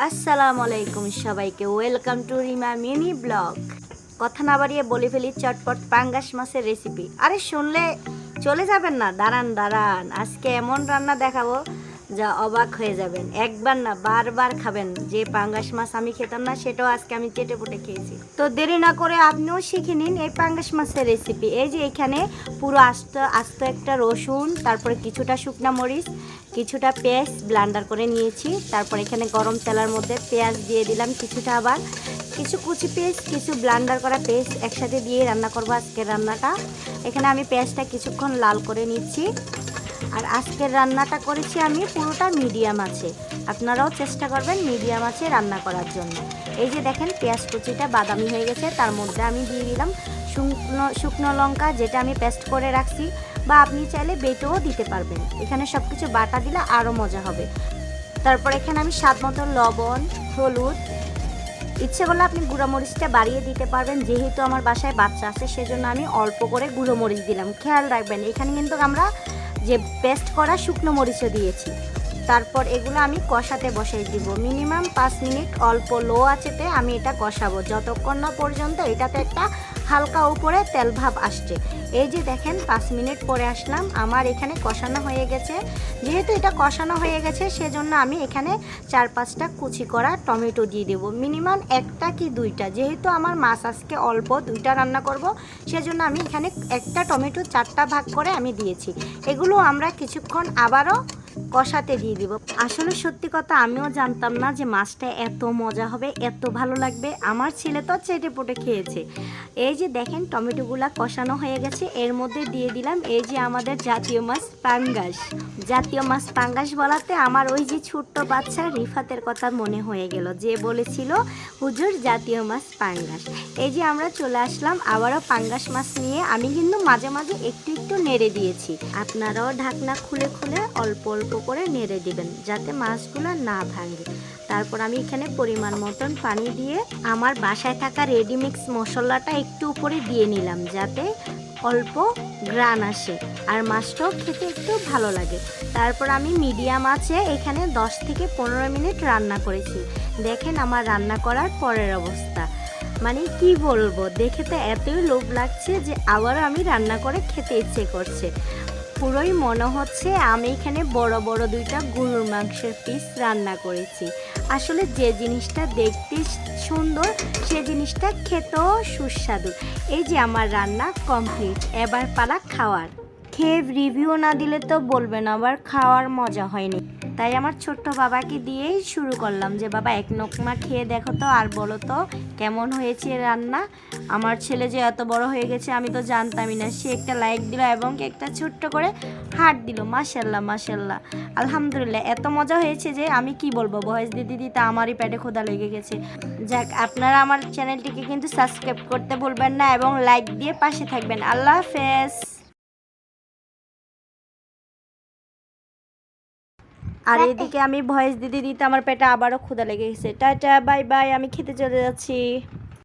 আসসালামু আলাইকুম সবাইকে, welcome to Rima mini blog. কথা না বাড়িয়ে বলে ফেলি, চটপট পাঙ্গাস মাছের রেসিপি আরে শুনলে চলে যাবেন না, দাঁড়ান দাঁড়ান, আজকে এমন রান্না দেখাবো যা অবাক হয়ে যাবেন। একবার না, বারবার খাবেন। যে পাঙ্গাস মাছ আমি খেতাম না, সেটাও আজকে আমি চেটে পুটে খেয়েছি। তো দেরি না করে আপনিও শিখে নিন এই পাঙ্গাস মাছের রেসিপি এই যে এখানে পুরো আস্ত আস্ত একটা রসুন, তারপরে কিছুটা শুকনা মরিচ, কিছুটা পেঁয়াজ ব্লান্ডার করে নিয়েছি। তারপর এখানে গরম তেলার মধ্যে পেঁয়াজ দিয়ে দিলাম কিছুটা আবার। কিছু কুচি পেস্ট, কিছু ব্লান্ডার করা পেস্ট একসাথে দিয়ে রান্না করব আজকের রান্নাটা। এখানে আমি পেঁয়াজটা কিছুক্ষণ লাল করে নিচ্ছি। আর আজকের রান্নাটা করেছি আমি পুরোটা মিডিয়াম আছে আপনারাও চেষ্টা করবেন মিডিয়াম আছে রান্না করার জন্য। এই যে দেখেন, পেঁয়াজ কুচিটা বাদামি হয়ে গেছে, তার মধ্যে আমি দিয়ে দিলাম শুকনো শুকনো লঙ্কা, যেটা আমি পেস্ট করে রাখছি। বা আপনি চাইলে বেটেও দিতে পারবেন। এখানে সব কিছু বাটা দিলে আরও মজা হবে। তারপর এখানে আমি স্বাদ মতো লবণ, হলুদ ইচ্ছে করলে আপনি গুঁড়ো মরিচটা বাড়িয়ে দিতে পারবেন, যেহেতু আমার বাসায় বাচ্চা আছে, সেজন্য আমি অল্প করে গুঁড়ো মরিচ দিলাম। খেয়াল রাখবেন, এখানে কিন্তু আমরা যে পেস্ট করা শুকনো মরিচও দিয়েছি, তারপর এগুলো আমি কষাতে বসাই দিব। মিনিমাম পাঁচ মিনিট অল্প লো আছেতে আমি এটা কষাবো। যতক্ষণ না পর্যন্ত এটাতে একটা হালকা উপরে তেল ভাব আসছে। এই যে দেখেন, পাঁচ মিনিট পরে আসলাম, আমার এখানে কষানো হয়ে গেছে। যেহেতু এটা কষানো হয়ে গেছে, সেজন্য আমি এখানে চার পাঁচটা কুচি করা টমেটো দিয়ে দেবো। মিনিমাম একটা কি দুইটা, যেহেতু আমার মাছ আজকে অল্প, দুইটা রান্না করব, সেজন্য আমি এখানে একটা টমেটো চারটা ভাগ করে আমি দিয়েছি। এগুলো আমরা কিছুক্ষণ আবারও কষাতে দিয়ে দিব। আসলে সত্যি কথা আমিও জানতাম না যে মাছটা এত মজা হবে, এত ভালো লাগবে। আমার ছেলে তো চেটে পুটে খেয়েছে। এই যে দেখেন টমেটোগুলা কষানো হয়ে গেছে, এর মধ্যে দিয়ে দিলাম এই যে আমাদের জাতীয় মাছ পাঙ্গাস। জাতীয় মাছ পাঙ্গাস বলাতে আমার ওই যে ছোট্ট বাচ্চা রিফাতের কথা মনে হয়ে গেল, যে বলেছিল, হুজুর, জাতীয় মাছ পাঙ্গাস। এই যে আমরা চলে আসলাম আবারও পাঙ্গাস মাছ নিয়ে। আমি কিন্তু মাঝে মাঝে একটু একটু নেড়ে দিয়েছি। আপনারাও ঢাকনা খুলে খুলে অল্প অল্প করে নেড়ে দিবেন যাতে মাছগুলো না ভাঙে। তারপর আমি এখানে পরিমাণ মতন পানি দিয়ে আমার বাসায় থাকা রেডিমিক্স মশলাটা একটু উপরে দিয়ে নিলাম যাতে অল্প গ্রান আসে আর মাছটাও খেতে একটু ভালো লাগে। তারপর আমি মিডিয়াম আছে, এখানে 10 থেকে পনেরো মিনিট রান্না করেছি। দেখেন আমার রান্না করার পরের অবস্থা। মানে কি বলব, দেখে তো এতই লোভ লাগছে যে আবারও আমি রান্না করে খেতে ইচ্ছে করছে। পুরোই মনে হচ্ছে আমি এখানে বড় বড় দুইটা গরুর মাংসের পিস রান্না করেছি। আসলে যে জিনিসটা দেখতে সুন্দর, সে জিনিসটা খেতেও সুস্বাদু। এই যে আমার রান্না কমপ্লিট এবার পালা খাওয়ার। খেয়ে রিভিউ না দিলে তো বলবেন, আবার খাওয়ার মজা হয়নি। তাই আমার ছোট্ট বাবাকে দিয়েই শুরু করলাম যে, বাবা, এক নকমা খেয়ে দেখো তো আর বলো তো, কেমন হয়েছে রান্না? আমার ছেলে যে এত বড় হয়ে গেছে, আমি তো জানতামই না। সে একটা লাইক দিল এবং একটা ছোট্ট করে হার্ট দিল মাশাল্লাহ মাশাল্লাহ আলহামদুলিল্লাহ, এত মজা হয়েছে যে, আমি কি বলব? ভয়েস দিদি দিদি তা আমারই পেটে খোদা লেগে গেছে। যাক, আপনারা আমার চ্যানেলটিকে কিন্তু সাবস্ক্রাইব করতে ভুলবেন না এবং লাইক দিয়ে পাশে থাকবেন। আল্লাহ হাফেজ। আর এদিকে আমি ভয়েস দিতে দিতে আমার পেটে আবারও ক্ষুদা লেগে গেছে। টাটা বাই বাই আমি খেতে চলে যাচ্ছি।